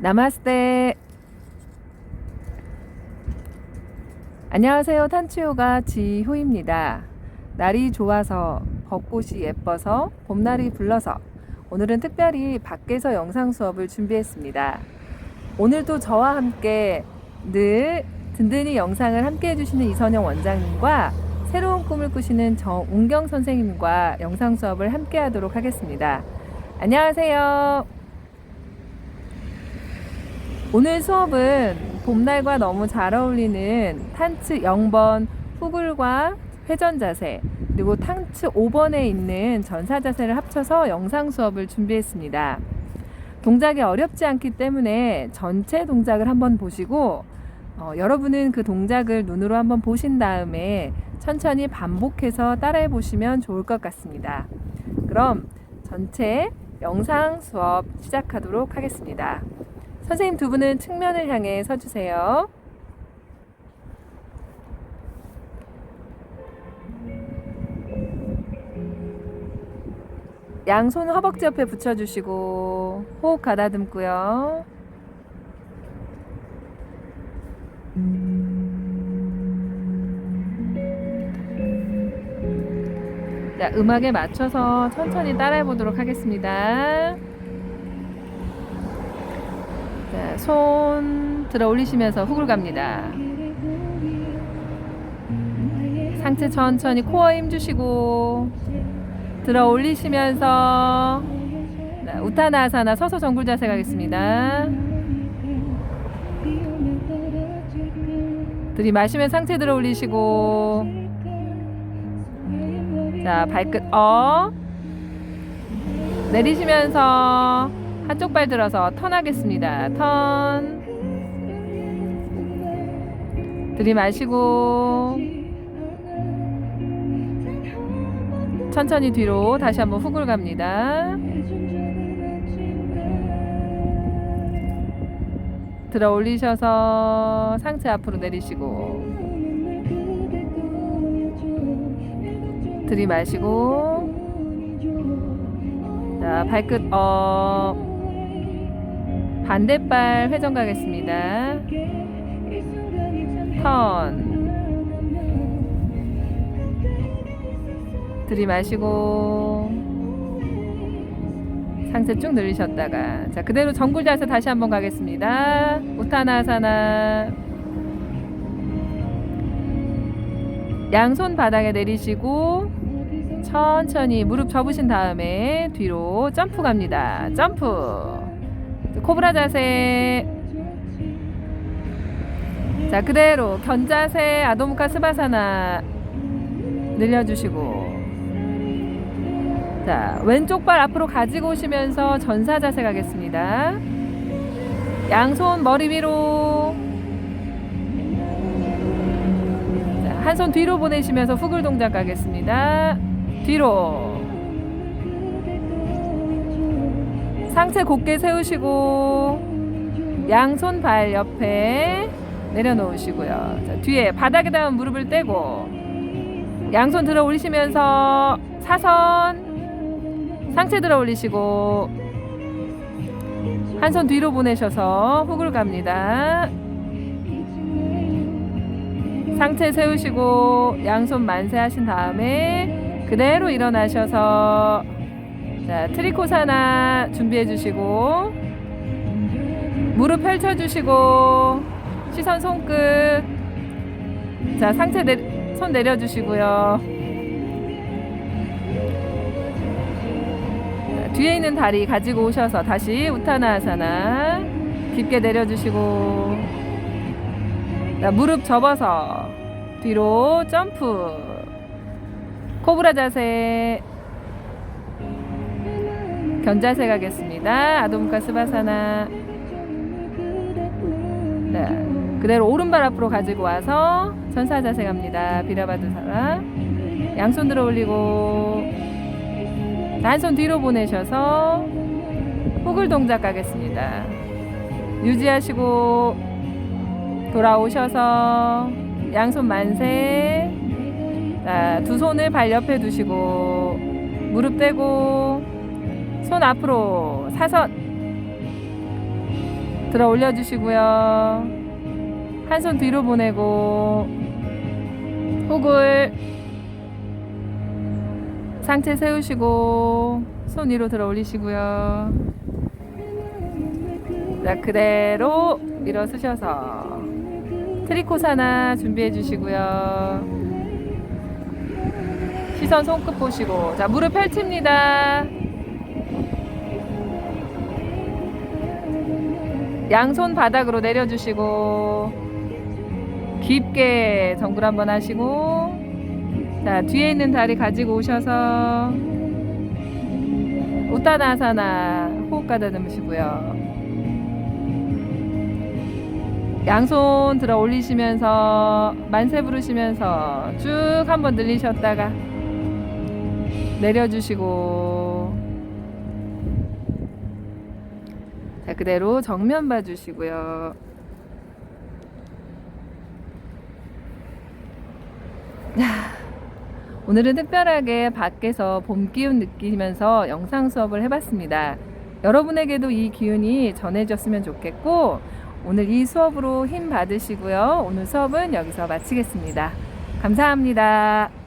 나마스테. 안녕하세요. 탄치요가 지효입니다. 날이 좋아서 벚꽃이 예뻐서 봄날이 불러서 오늘은 특별히 밖에서 영상 수업을 준비했습니다. 오늘도 저와 함께 늘 든든히 영상을 함께 해주시는 이선영 원장님과 새로운 꿈을 꾸시는 정운경 선생님과 영상 수업을 함께 하도록 하겠습니다. 안녕하세요. 오늘 수업은 봄날과 너무 잘 어울리는 탄츠 0번 후굴과 회전 자세 그리고 탕츠 5번에 있는 전사 자세를 합쳐서 영상 수업을 준비했습니다. 동작이 어렵지 않기 때문에 전체 동작을 한번 보시고 어, 여러분은 그 동작을 눈으로 한번 보신 다음에 천천히 반복해서 따라해 보시면 좋을 것 같습니다. 그럼 전체 영상 수업 시작하도록 하겠습니다. 선생님 두 분은 측면을 향해 서주세요. 양손 허벅지 옆에 붙여주시고 호흡 가다듬고요. 자, 음악에 맞춰서 천천히 따라해 보도록 하겠습니다. 자, 손 들어 올리시면서 훅을 갑니다. 상체 천천히 코어 힘 주시고 들어 올리시면서 자, 우타나사나 서서 정굴 자세 가겠습니다. 들이마시면 상체 들어 올리시고 자 발끝 업 내리시면서 한쪽 발 들어서 턴하겠습니다. 턴. 들이마시고. 천천히 뒤로 다시 한번 훅을 갑니다. 들어 올리셔서 상체 앞으로 내리시고. 들이마시고. 자 발끝 업 반대발 회전 가겠습니다. 턴 들이마시고 상체 쭉 늘리셨다가 자 그대로 정굴 자세 다시 한번 가겠습니다. 우타나사나 양손 바닥에 내리시고 천천히 무릎 접으신 다음에 뒤로 점프 갑니다. 점프 코브라 자세. 자 그대로 견자세 아도무카 스바사나 늘려주시고. 자 왼쪽 발 앞으로 가지고 오시면서 전사 자세 가겠습니다. 양손 머리 위로. 한 손 뒤로 보내시면서 후글 동작 가겠습니다. 뒤로 상체 곧게 세우시고 양손 발 옆에 내려놓으시고요 자, 뒤에 바닥에 닿은 무릎을 떼고 양손 들어 올리시면서 사선 상체 들어 올리시고 한 손 뒤로 보내셔서 훅을 갑니다. 상체 세우시고 양손 만세 하신 다음에 그대로 일어나셔서 자, 트리코사나 준비해 주시고 무릎 펼쳐 주시고 시선 손끝 자, 상체 내, 손 내려 주시고요. 자, 뒤에 있는 다리 가지고 오셔서 다시 우타나아사나 깊게 내려 주시고 자, 무릎 접어서 뒤로 점프 코브라 자세 견자세 가겠습니다. 아돔카 스바사나 네. 그대로 오른발 앞으로 가지고 와서 전사 자세 갑니다. 비라바드 사라 양손 들어 올리고 한손 뒤로 보내셔서 호글 동작 가겠습니다. 유지하시고 돌아오셔서 양손 만세 자, 두 손을 발 옆에 두시고 무릎 떼고 손 앞으로 사선 들어 올려주시고요. 한 손 뒤로 보내고 호글 상체 세우시고 손 위로 들어 올리시고요. 자 그대로 일어서셔서 트리코사나 준비해 주시고요. 시선 손끝 보시고 자 무릎 펼칩니다. 양손 바닥으로 내려주시고 깊게 정굴 한번 하시고 자 뒤에 있는 다리 가지고 오셔서 우타나사나 호흡 가다듬으시고요. 양손 들어 올리시면서 만세 부르시면서 쭉 한번 늘리셨다가 내려주시고 자 그대로 정면 봐주시고요 오늘은 특별하게 밖에서 봄 기운 느끼면서 영상 수업을 해봤습니다. 여러분에게도 이 기운이 전해졌으면 좋겠고, 오늘 이 수업으로 힘 받으시고요. 오늘 수업은 여기서 마치겠습니다. 감사합니다.